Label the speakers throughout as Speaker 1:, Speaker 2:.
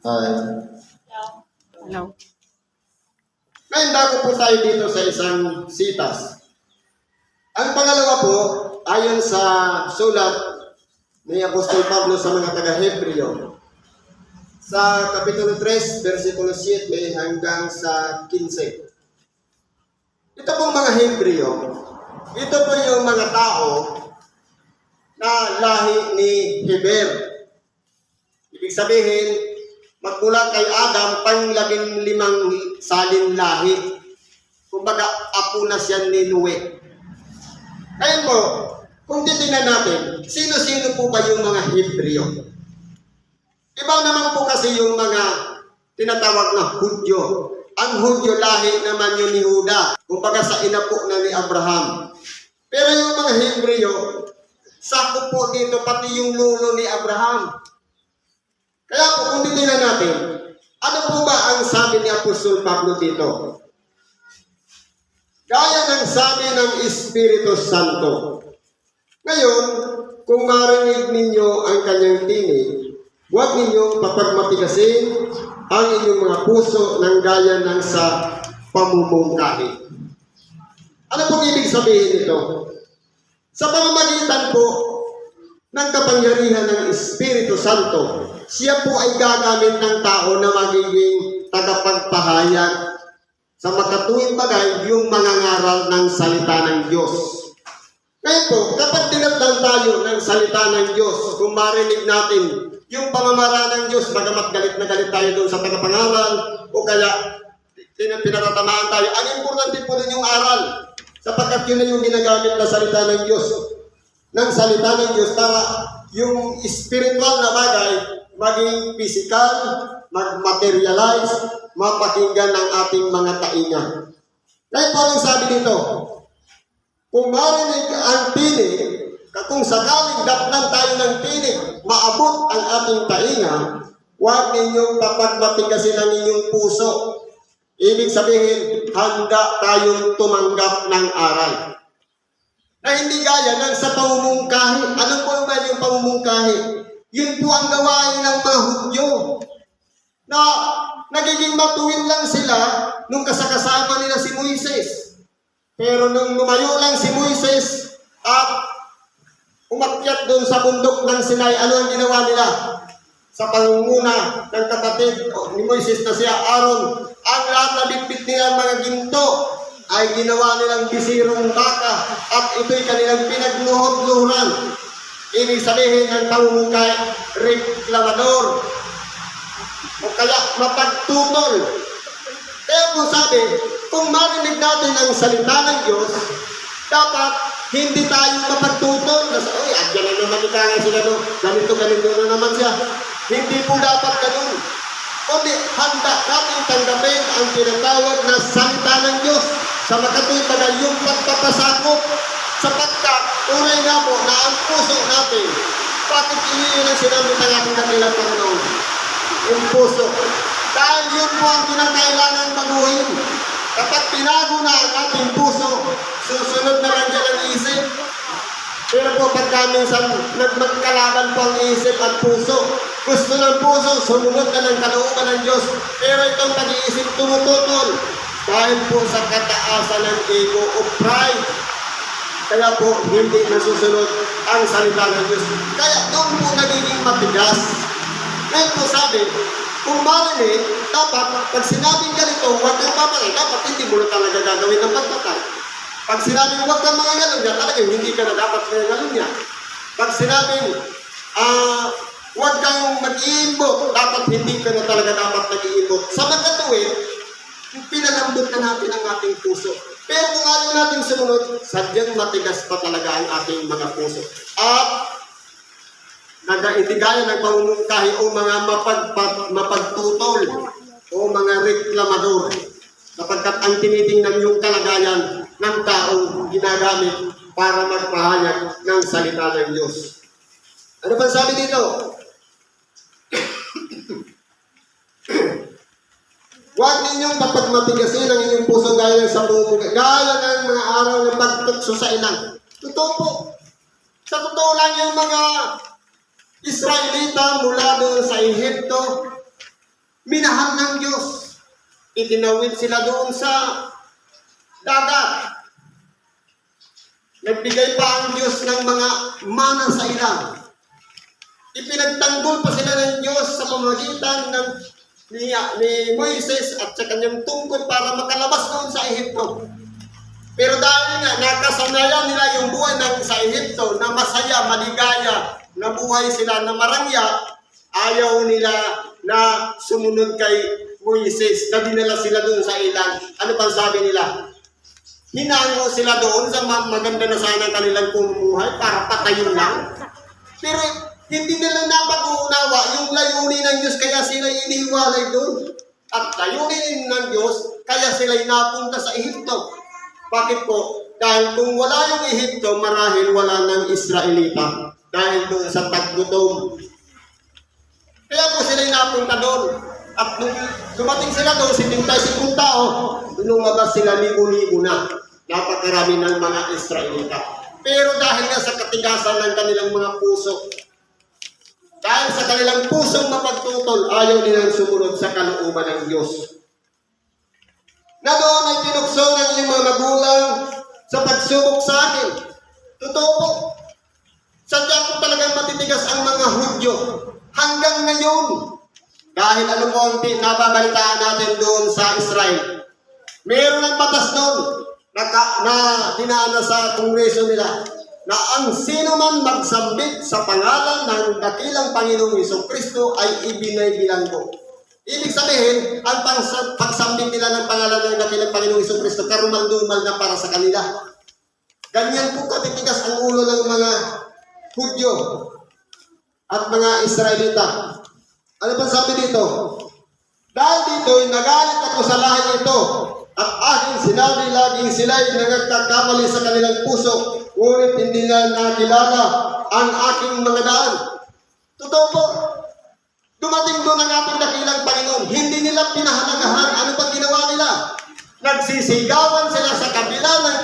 Speaker 1: Ay.
Speaker 2: Hello.
Speaker 1: Ngayon, bago po tayo dito sa isang sitas. Ang pangalawa po, ayon sa sulat ni Apostol Pablo sa mga taga-Hebreo, sa Kapitulo 3, versikulo 7 hanggang sa 15. Ito pong mga Hebreo, ito po yung mga tao na lahi ni Heber. Ibig sabihin, magmula kay Adam, panglabing limang salin lahi. Kumbaga, apo na siya ni Noe. Ngayon po, kung titingnan natin, sino-sino po ba yung mga Hebreo? Iba naman po kasi yung mga tinatawag na Hudyo. Ang Hudyo lahi naman yun ni Huda. Kumbaga sa ina po na ni Abraham. Pero yung mga Hebreo, sakop po dito pati yung lolo ni Abraham. Kaya po kung titingnan natin, ano po ba ang sabi ni Apostol Pablo dito? Gaya ng sabi ng Espiritu Santo. Ngayon, kung marinig ninyo ang kanyang tinig, huwag ninyong papagmatigasin ang inyong mga puso ng gaya ng sa pamumungkahi. Ano pong ibig sabihin nito? Sa pamamagitan po ng kapangyarihan ng Espiritu Santo, siya po ay gagamit ng tao na magiging tagapagpahayag sa makatuwing bagay yung mga ngaral ng salita ng Diyos. Ngayon po, kapag tinatnan tayo ng salita ng Diyos, kung marinig natin yung pamamaraan ng Diyos, bagamat galit na galit tayo doon sa tagapangaral, o kaya pinatatamaan tayo, ang importante po din yung aral, sapagkat yun na yung ginagamit na salita ng Diyos. Ng salita ng Diyos para yung spiritual na bagay maging physical, mag-materialize, mapakinggan ng ating mga tainga. Ngayon po ang sabi dito, kung marinig ang tinig, kung sakaling datnan tayo ng tinig, maabot ang ating tainga, huwag ninyong papagmatigasin ang inyong puso. Ibig sabihin, handa tayong tumanggap ng aral. Na hindi gaya ng sa pamumungkahi. Ano po ba yung pamumungkahi? Yun po ang gawain ng mga Hudyo. Na nagiging matuwid lang sila nung kasakasama nila si Moises. Pero nung lumayo lang si Moises at umakyat doon sa bundok ng Sinai, ano ang ginawa nila? Sa pangunguna ng kapatid ni Moises na siya, Aaron, ang lahat na bitbit nilang mga ginto ay ginawa nilang bisirong baka at ito'y kanilang pinagluhod-luhuran. Ibig sabihin ng pangungukay, reklamador, o kaya mapagtutol. Kaya po sabi, kung marinig natin ang salita ng Diyos, dapat hindi tayo mapagtutol. Na sa, uy, adyan na naman ikangay sila no. Ganito, ganito na naman siya. Hindi po dapat ganun. Kundi handa natin tanggapin ang tinatawag na salita ng Diyos sa makatuwid bagay yung pagpapasakop sapagkat tunay nga po na ang puso natin bakit iniyon ang sinabi ng ating dakilang Panginoon? Yung puso. Dahil yun po ang kinakailangan baguhin. Kapag pinago na ang ating puso, susunod na lang dyan ang isip. Pero po pagka minsan nagmagkalaban po ang isip at puso, gusto ng puso, sumunod na ng kalooban ng Diyos. Pero itong pag-iisip tumututol dahil po sa kataasan ng ego o pride. Kaya po hindi nasusunod ang salita ng Diyos. Kaya doon po nagiging matigas. Ngayon po sabi, kung marinig, dapat pag sinabing ganito, huwag kang papatay, dapat hindi mo na talaga gagawin ng pagpatay. Pag sinabing huwag kang mga galon niya, talaga hindi ka na dapat mga galon niya. Pag sinabing ah, huwag kang mag-iimbot, dapat hindi ka na talaga dapat nag-iimbot. Sa magkatuwid, pinalambot na natin ang ating puso. Pero kung ayaw natin sumunod, sadyang matigas pa talaga ang ating mga puso. At nagaitigaya ng pamumungkahi o mga mapagpat, mapagtutol o mga reklamador sapagkat ang tinitingnan yung kalagayan ng taong ginagamit para magpahayag ng salita ng Diyos. Ano ba sabi dito? Huwag ninyong papagmatigasin ang inyong puso ng sa pumumuga, gaya ng mga araw ng pagtukso sa ilang. Totoo po. Sa totoo lang yung mga Israelita mula doon sa Ehipto, minahal ng Diyos. Itinawid sila doon sa dagat. Nagbigay pa ang Diyos ng mga mana sa ilang. Ipinagtanggol pa sila ng Diyos sa pamagitan ng ni, ni Moises at sa kanyang tungkol para makalabas doon sa Ehipto. Pero dahil nga nakasanayan nila yung buhay ng sa Ehipto na masaya, maligaya, na buhay sila na marangya, ayaw nila na sumunod kay Moises na dinala sila doon sa ilan. Ano pang sabi nila? Hinango sila doon sa ma- maganda na sana ang kanilang pumumuhay para patayin lang. Pero hindi nila napag-uunawa yung layunin ng Diyos kaya sila iniwalay doon. At layunin ng Diyos kaya sila napunta sa Ehipto. Bakit po? Dahil kung wala yung Ehipto, marahil wala ng Israelita. Dahil doon sa taggutom. Kaya po sila napunta doon. At nung dumating sila doon, 75 tao, lumabas sila libo-libo na. Napakarami ng mga Israelita. Pero dahil nga sa katigasan ng kanilang mga puso, dahil sa kanilang pusong mapagtutol, ayaw nilang sumunod sa kalooban ng Diyos. Na doon ay tinukso ng iyong mga magulang sa pagsubok sa akin. Totoo po. Sadya po talagang matitigas ang mga Hudyo hanggang ngayon. Dahil ano po ang nababalitaan natin doon sa Israel. Meron ng batas doon na, na dinaan sa kongreso nila na ang sino man magsambit sa pangalan ng dakilang Panginoong Heso Kristo ay ibinay bilanggo. Ibig sabihin, ang pagsambit nila ng pangalan ng dakilang Panginoong Heso Kristo, karumal-dumal na para sa kanila. Ganyan po katitigas ang ulo ng mga Hudyo at mga Israelita. Ano pa sabi dito? Dahil dito'y nagalit ako sa lahi ito at aking sinabi laging sila'y nagkakamali sa kanilang puso ngunit hindi na nakilala ang aking mga daan. Totoo po. Dumating doon ang ating dakilang Panginoon. Hindi nila pinahalagahan. Ano pang ginawa nila? Nagsisigawan sila sa kabila ng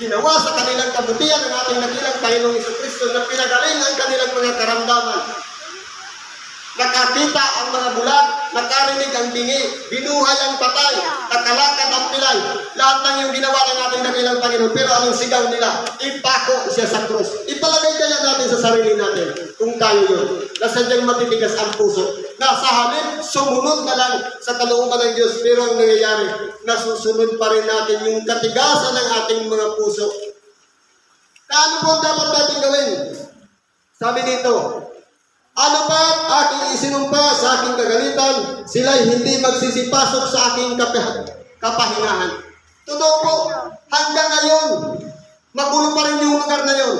Speaker 1: ginawa sa kanilang kabutihan ng ating dakilang Panginoong Iso Kristo na pinagaling ang kanilang mga karamdaman. Nakakita ang mga bulag, nakarinig ang bingi, binuhay ang patay, nakalakad ang pilay. Lahat ng yung ginawa ng ating dakilang Panginoon. Pero anong sigaw nila? Ipako siya sa krus. Ipalagay kaya natin sa sarili natin kung tayo yun. Na sadyang matitigas ang puso. Na sa halip, sumunod na lang sa kalooban ng Diyos. Pero ang nangyayari, nasusunod pa rin natin yung katigasan ng ating mga puso. Ano po dapat natin gawin? Sabi dito, pa aking isinumpa sa aking kagalitan, sila'y hindi magsisipasok sa aking kapah- kapahingahan. Totoo po, hanggang ngayon, magulo pa rin yung lugar na yun.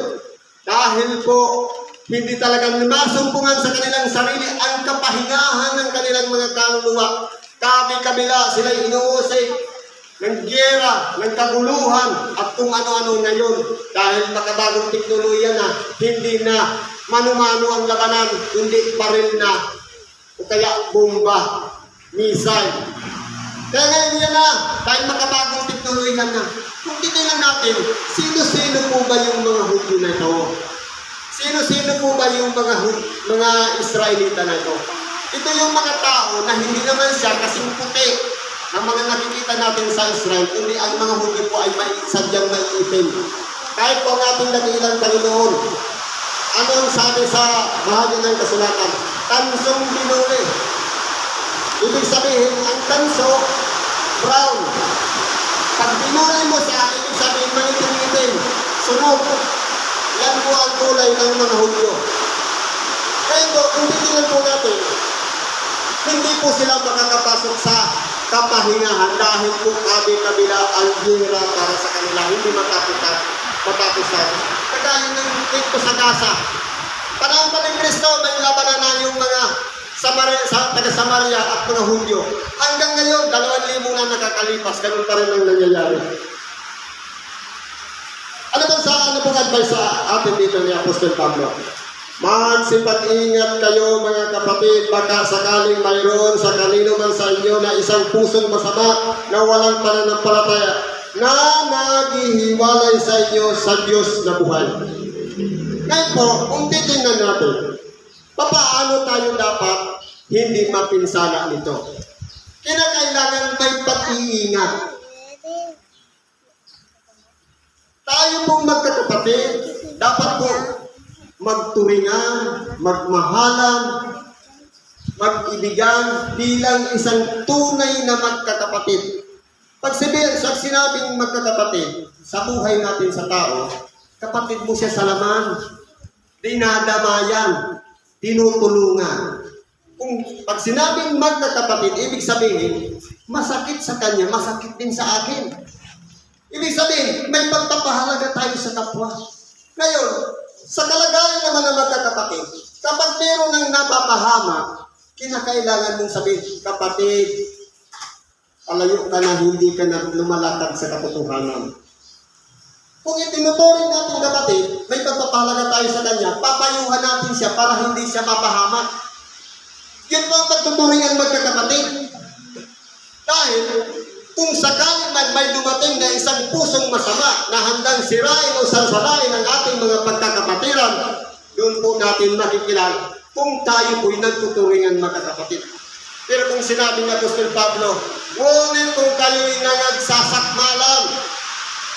Speaker 1: Dahil po, hindi talagang masumpungan sa kanilang sarili ang kapahingahan ng kanilang mga kaluluwa. Kabi-kabila, sila'y inuusay ng gyera, ng kaguluhan, at kung ano-ano ngayon. Dahil makabagong teknolohiya na, hindi na mano-mano ang labanan, kundi paril na, o kaya bomba, missile. Kaya ngayon yan na, dahil makabagong teknolohiya na, kung titingnan natin, sino-sino po ba yung mga Hudyo na ito? Sino-sino po ba yung mga mga Israelita na ito? Ito yung mga tao na hindi naman siya kasing puti ang mga nakikita natin sa Israel, kundi ang mga Hudyo po ay may sadyang may itim. Kahit po ang ating dakilang Panginoon, ano ang sabi sa bahagi ng kasulatan? Tansong binuli. Ibig sabihin, ang tanso, brown. Pag binuli mo siya, ibig sabihin, mangitim-itim, sunog. Yan po ang kulay ng mga Hudyo. Kaya po, kung titingnan po natin, hindi po sila makakapasok sa kapahingahan dahil po kabi-kabila ang gira para sa kanila, hindi matapos matapos Kagaya ng dito sa Gaza. Panahon pa ni Kristo, may labanan na yung mga Samaria, sa, taga Samaria at mga Hudyo. Hanggang ngayon, dalawang libo na nakakalipas, ganun pa rin ang nangyayari. Ano ba sa ano pong advice sa atin dito ni Apostol Pablo? Magsipag-ingat kayo mga kapatid, baka sakaling mayroon sa kanino man sa inyo na isang pusong masama na walang pananampalataya na naghihiwalay sa inyo sa Diyos na buhay. Ngayon po, kung titingnan natin, papaano tayo dapat hindi mapinsala nito. Kinakailangan may pag-iingat. Tayo pong magkakapatid, dapat po magturingan, magmahalan, mag-ibigan bilang isang tunay na magkakapatid. Pag sabihin, sa sinabing magkakapatid, sa buhay natin sa tao, kapatid mo siya sa laman, dinadamayan, tinutulungan. Kung pag sinabing magkakapatid, ibig sabihin, masakit sa kanya, masakit din sa akin. Ibig sabihin, may pagpapahalaga tayo sa kapwa. Ngayon, sa kalagayan naman ng magkakapatid, kapag meron ng napapahamak, kinakailangan mong sabihin, kapatid, palayo ka na hindi ka na lumalakad sa katotohanan. Kung itinuturing natin kapatid, may pagpapahalaga tayo sa kanya, papayuhan natin siya para hindi siya mapahamak. Yun po ang pagtuturing ang magkakapatid. Dahil, kung sakali man may dumating na isang pusong masama na handang sirain o sarsalain ang ating mga pagkakapatiran, doon po natin makikilala kung tayo po'y nagtuturingan magkakapatid. Pero kung sinabi ni Apostol Pablo, ngunit kung kayo'y nangagsasakmalan,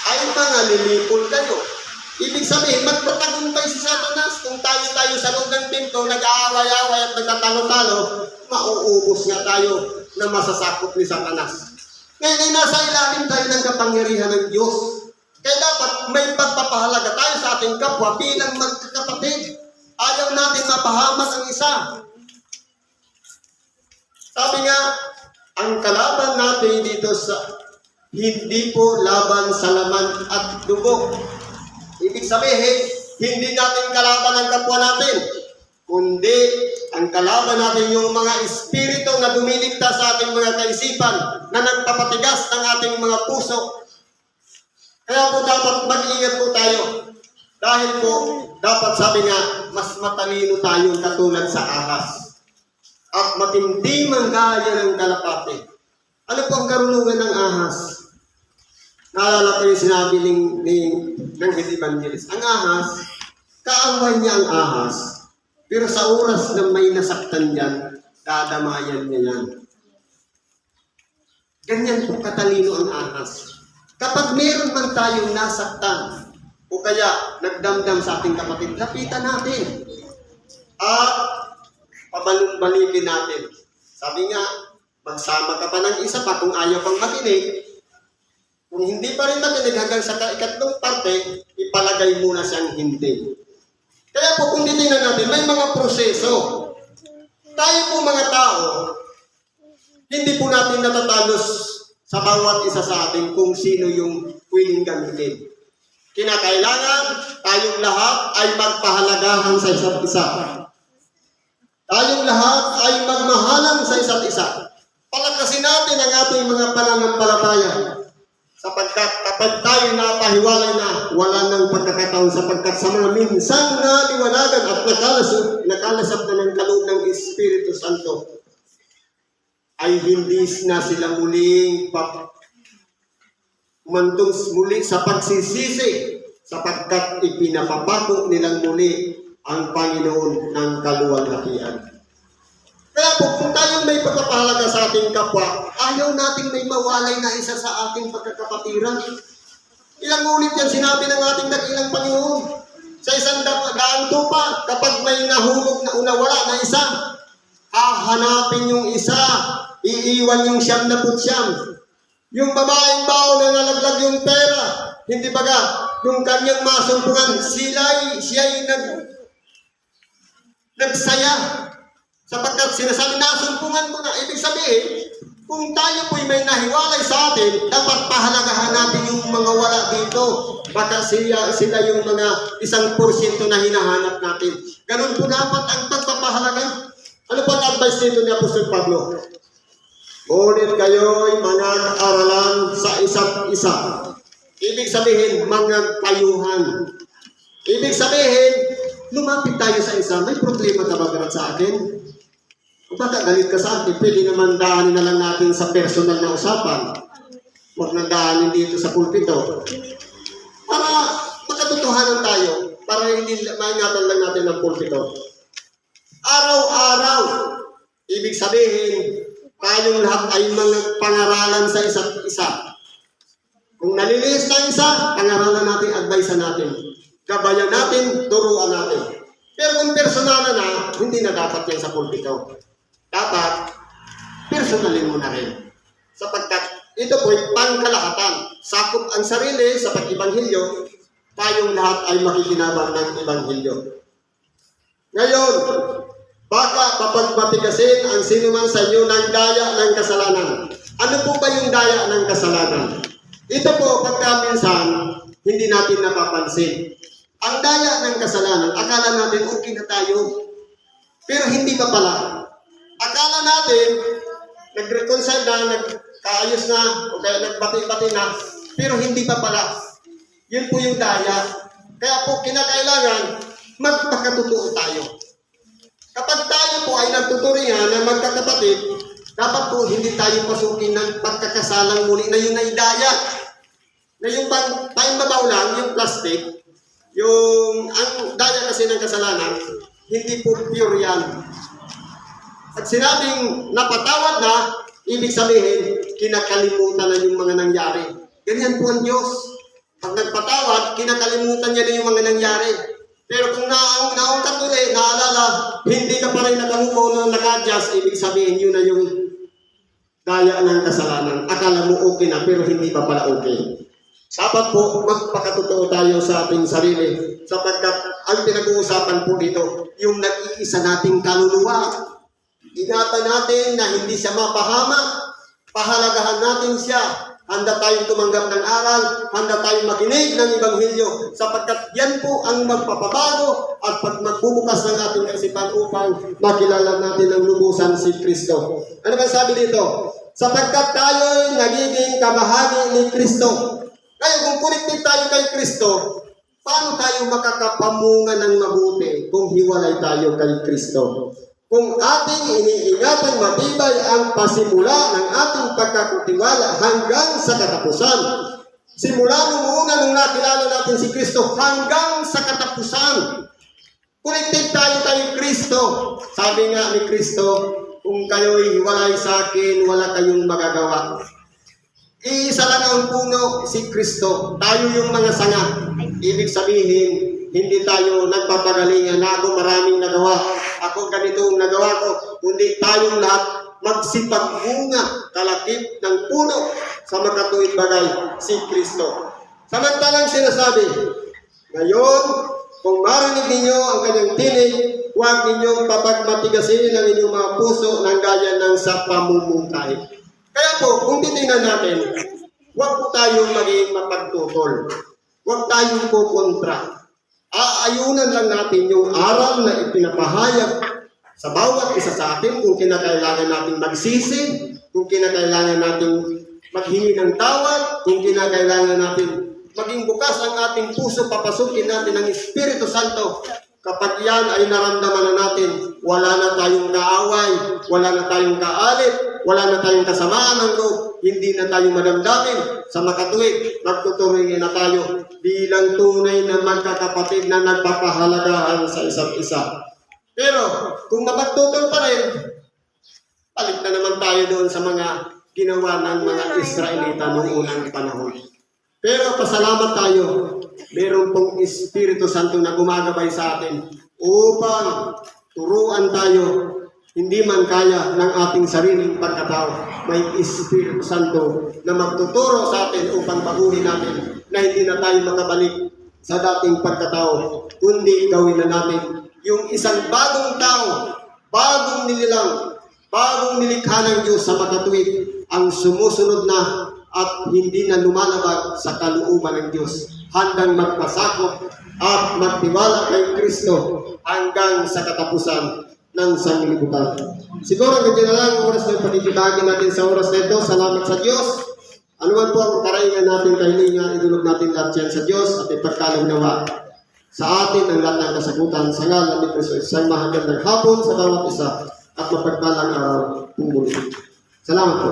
Speaker 1: ay mga lilipol kayo. Ibig sabihin, magpatagumpay si Satanas. Kung tayo-tayo sa loob ng pinto, nag-aaway-away at nagtatalo-talo, mauubos nga tayo na masasakop ni Satanas. Ngayon ay nasa ilalim tayo ng kapangyarihan ng Diyos. Kaya dapat may pagpapahalaga tayo sa ating kapwa bilang magkakapatid. Ayaw natin mapahamak ang isa. Sabi nga, ang kalaban natin dito sa hindi po laban sa laman at dugo. Ibig sabihin, hindi natin kalaban ang kapwa natin, kundi ang kalaban natin yung mga espiritu na dumilikta sa ating mga kaisipan, na nagpapatigas ng ating mga puso. Kaya po dapat mag-ingat po tayo. Dahil po, dapat sabi nga, mas matalino tayo katulad sa ahas. At matindi manggaya ng kalapate. Ano po ang karunungan ng ahas? Naalala ko yung sinabi ng, ni, ng head evangelist. Ang ahas, kaaway niya ang ahas. Pero sa oras na may nasaktan yan, dadamayan niya yan. Ganyan po katalino ang ahas. Kapag meron man tayong nasaktan, o kaya nagdamdam sa ating kapatid, lapitan natin. At pabalong-balikin natin. Sabi nga, magsama ka pa ng isa pa kung ayaw pang makinig, kung hindi pa rin makinig hanggang sa ikatlong parte, ipalagay muna siyang hindi. Kaya po kung titingnan natin, may mga proseso. Tayo po mga tao, hindi po natin natatalos sa bawat isa sa atin kung sino yung pwedeng gamitin. Kinakailangan tayong lahat ay magpahalagahan sa isa't isa. Tayong lahat ay magmahalan sa isa't isa. Palakasin natin ang ating mga pananampalataya sapagkat kapag tayo napahiwalay na, wala nang pagkakataon sapagkat sa mga minsang naliwanagan at nakalasap, nakalasap na ng kaloob ng Espiritu Santo, ay hindi na sila muling umantong muli sa pagsisisi sapagkat ipinapapako nilang muli ang Panginoon ng kaluwalhatian. Kaya po, kung tayo may pagpapahalaga sa ating kapwa, ayaw nating may mawalay na isa sa ating pagkakapatiran. Ilang ulit yan sinabi ng ating dakilang Panginoon. Sa isang da- daan tupa, kapag may nahulog na unawala na isa, hahanapin yung isa, iiwan yung siyam na putsyam. Yung babaeng bao na nalaglag yung pera, hindi baga, yung kanyang masumpungan, sila'y, siya'y nag, nagsaya. Sapagkat sinasabi, nasumpungan mo na. Ibig sabihin, kung tayo po'y may nahiwalay sa atin, dapat pahalagahan natin yung mga wala dito. Baka sila, sila yung mga isang porsyento na hinahanap natin. Ganun po dapat ang pagpapahalaga. Ano po ang advice dito ni Apostol Pablo? Ngunit kayo'y mga aralan sa isa't isa. Ibig sabihin, mga payuhan. Ibig sabihin, lumapit tayo sa isa. May problema ka ba sa akin? Baka galit ka sa akin, pwede naman daanin na lang natin sa personal na usapan. Huwag na daanin dito sa pulpito. Para makatotohanan tayo, para hindi maingatan lang natin ng pulpito. Araw-araw, Ibig sabihin, tayong lahat ay mga pangaralan sa isa't isa. Kung nalilihis na isa, pangaralan natin, advice natin. Gabayan natin, turuan natin. Pero kung personalan na, hindi na dapat yan sa pulpito. Dapat, personalin mo na rin. Sapagkat ito po'y pangkalahatan. Sakop ang sarili sa pag-ibanghilyo, tayong lahat ay makikinabang ng ibanghilyo. Ngayon, baka papagmatigasin ang sinuman sa inyo ng daya ng kasalanan. Ano po ba yung daya ng kasalanan? Ito po, pagka minsan, hindi natin napapansin. Ang daya ng kasalanan, akala natin okay na tayo. Pero hindi pa pala. Akala natin, nag-reconcile na, nagkaayos na, o kaya nagbati-bati na, pero hindi pa pala. Yun po yung daya. Kaya po, kinakailangan, magpakatotoo tayo. Kapag tayo po ay nagtuturingan na magkakapatid, dapat po hindi tayo pasukin ng pagkakasalang muli na yun ay daya. Na yung pag, tayong babaw lang, yung plastic, yung, ang daya kasi ng kasalanan, hindi po pure yan. At sinabing napatawad na, ibig sabihin, kinakalimutan na yung mga nangyari. Ganyan po ang Diyos. Pag nagpatawad, kinakalimutan niya na yung mga nangyari. Pero kung na naungkat ulit, naalala, hindi ka pa rin nakamuko na naka-adjust, ibig sabihin yun na yung daya ng kasalanan. Akala mo okay na, pero hindi pa pala okay. Dapat po, magpakatotoo tayo sa ating sarili sapagkat ang pinag-uusapan po dito, yung nag-iisa nating kaluluwa. Ingatan natin na hindi siya mapahama. Pahalagahan natin siya. Handa tayong tumanggap ng aral, handa tayong makinig ng Ibanghilyo, sapagkat yan po ang magpapabago at pag magbubukas ng ating kaisipan upang makilala natin ang lubusan si Kristo. Ano ba sabi dito? Sapagkat tayo nagiging kamahagi ni Kristo. Kaya kung connected tayo kay Kristo, paano tayo makakapamunga ng mabuti kung hiwalay tayo kay Kristo? Kung ating iniingatang matibay ang pasimula ng ating pagkakutiwala hanggang sa katapusan. Simula nung una nung nakilala natin si Kristo hanggang sa katapusan. Connected tayo kay Kristo. Sabi nga ni Kristo, kung kayo'y hiwalay sa akin, wala kayong magagawa. Iisa lang ang puno, si Kristo. Tayo yung mga sanga. Ibig sabihin, hindi tayo nagpapagalingan na ako maraming nagawa. Ako ganito ang nagawa ko. Kundi tayong lahat magsipagmunga kalakip ng puno sa makatuwid bagay, si Kristo. Samantalang sinasabi, ngayon, kung marinig ninyo ang kanyang tinig, huwag ninyong papagmatigasin ang inyong mga puso ng gaya ng sa pamumungkahi. Kaya po, kung titingnan natin, huwag po tayong maging mapagtutol. Huwag tayong kukontra. Aayunan lang natin yung aral na ipinapahayag sa bawat isa sa atin kung kinakailangan natin magsisi, kung kinakailangan natin maghingi ng tawad, kung kinakailangan natin maging bukas ang ating puso, papasukin natin ang Espiritu Santo. Kapag yan ay naramdaman na natin, wala na tayong kaaway, wala na tayong kaalit, wala na tayong kasamaan ng loob, hindi na tayo madamdamin sa makatuwid, magtuturingin na tayo bilang tunay na magkakapatid na nagpapahalagahan sa isa't isa. Pero kung mapagtutol pa rin, palit na naman tayo doon sa mga ginawa ng mga Israelita noong unang panahon. Pero pasalamat tayo, meron pong Espiritu Santo na gumagabay sa atin upang turuan tayo, hindi man kaya ng ating sariling pagkatao. May Espiritu Santo na magtuturo sa atin upang baguhin natin na hindi na tayo makabalik sa dating pagkatao, kundi gawin na natin yung isang bagong tao, bagong nililang, bagong nilikha ng Diyos sa makatuwid, ang sumusunod na at hindi na lumalabag sa kalooban ng Diyos. Handang magpasakop at magtiwala kay Kristo hanggang sa katapusan ng sanglibutan. Siguro ganyan na lang ang oras ng panikibagi natin sa oras na. Salamat sa Diyos. Ano man po ang karaingan natin kahilingan, idulog natin lahat yan sa Diyos at ipagkalong nawa sa atin ang lahat ng kasagutan sa ngalan ni Kristo. Isang mahagandang hapon sa bawat isa at mapagpalang araw muli. Salamat po.